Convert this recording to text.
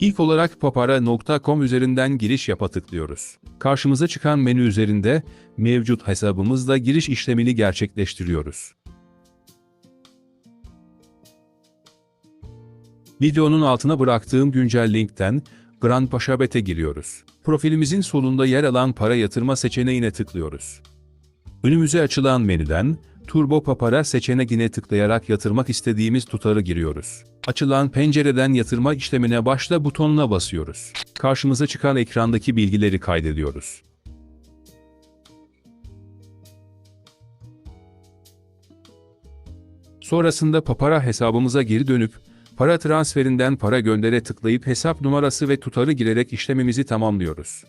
İlk olarak papara.com üzerinden giriş yapa tıklıyoruz. Karşımıza çıkan menü üzerinde mevcut hesabımızla giriş işlemini gerçekleştiriyoruz. Videonun altına bıraktığım güncel linkten Grand Paşabet'e giriyoruz. Profilimizin solunda yer alan para yatırma seçeneğine tıklıyoruz. Önümüze açılan menüden Turbo Papara seçeneğine tıklayarak yatırmak istediğimiz tutarı giriyoruz. Açılan pencereden yatırma işlemine başla butonuna basıyoruz. Karşımıza çıkan ekrandaki bilgileri kaydediyoruz. Sonrasında Papara hesabımıza geri dönüp para transferinden para göndere tıklayıp hesap numarası ve tutarı girerek işlemimizi tamamlıyoruz.